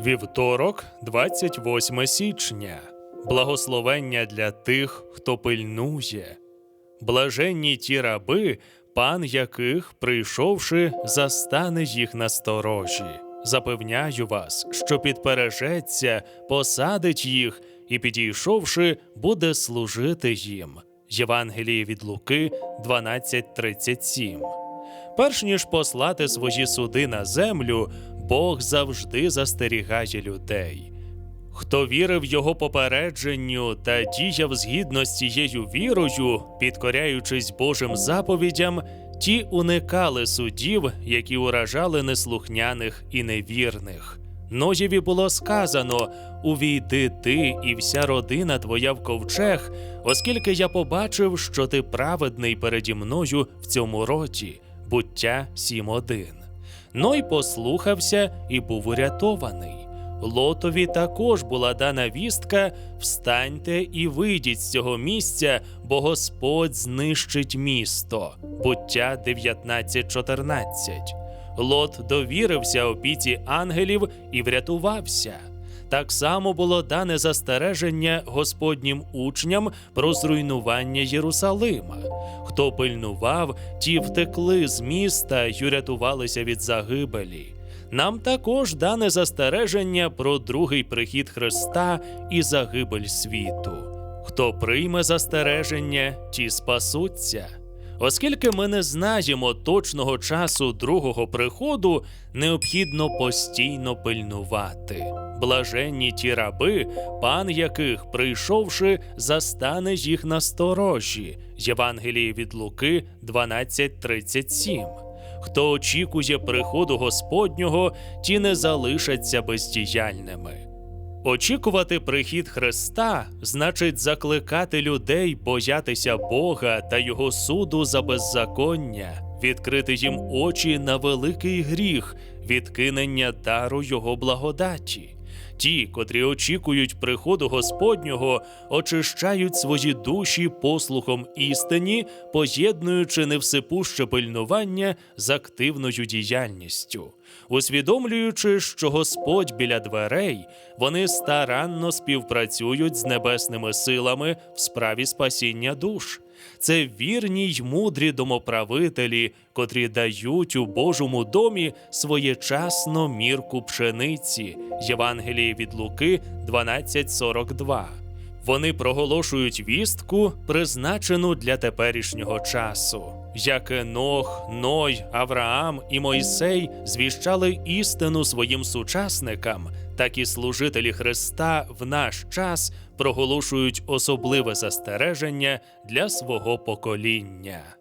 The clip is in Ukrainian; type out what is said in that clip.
Вівторок, 28 січня. Благословення для тих, хто пильнує. Блаженні ті раби, пан яких, прийшовши, застане їх на сторожі. Запевняю вас, що підпережеться, посадить їх і, підійшовши, буде служити їм. Євангеліє від Луки 12.37 Перш ніж послати свої суди на землю, Бог завжди застерігає людей. Хто вірив його попередженню та діяв згідно з цією вірою, підкоряючись Божим заповідям, ті уникали судів, які уражали неслухняних і невірних. Ноєві було сказано: Увійди ти і вся родина твоя в ковчег, оскільки я побачив, що ти праведний переді мною в цьому році. Буття 7.1. Ной послухався і був урятований. Лотові також була дана вістка: встаньте і вийдіть з цього місця, бо Господь знищить місто. Буття 19.14. Лот довірився опіці ангелів і врятувався. Так само було дане застереження Господнім учням про зруйнування Єрусалима. Хто пильнував, ті втекли з міста й урятувалися від загибелі. Нам також дане застереження про другий прихід Христа і загибель світу. Хто прийме застереження, ті спасуться. Оскільки ми не знаємо точного часу другого приходу, необхідно постійно пильнувати. Блаженні ті раби, пан яких, прийшовши, застане їх на сторожі. Євангеліє від Луки 12.37. Хто очікує приходу Господнього, ті не залишаться бездіяльними. Очікувати прихід Христа значить закликати людей боятися Бога та Його суду за беззаконня, відкрити їм очі на великий гріх, відкинення дару Його благодаті. Ті, котрі очікують приходу Господнього, очищають свої душі послухом істині, поєднуючи невсипуще пильнування з активною діяльністю. Усвідомлюючи, що Господь біля дверей, вони старанно співпрацюють з небесними силами в справі спасіння душ. Це вірні й мудрі домоправителі, котрі дають у Божому домі своєчасно мірку пшениці. Євангеліє від Луки 12.42. Вони проголошують вістку, призначену для теперішнього часу. Як Енох, Ной, Авраам і Мойсей звіщали істину своїм сучасникам, так і служителі Христа в наш час проголошують особливе застереження для свого покоління.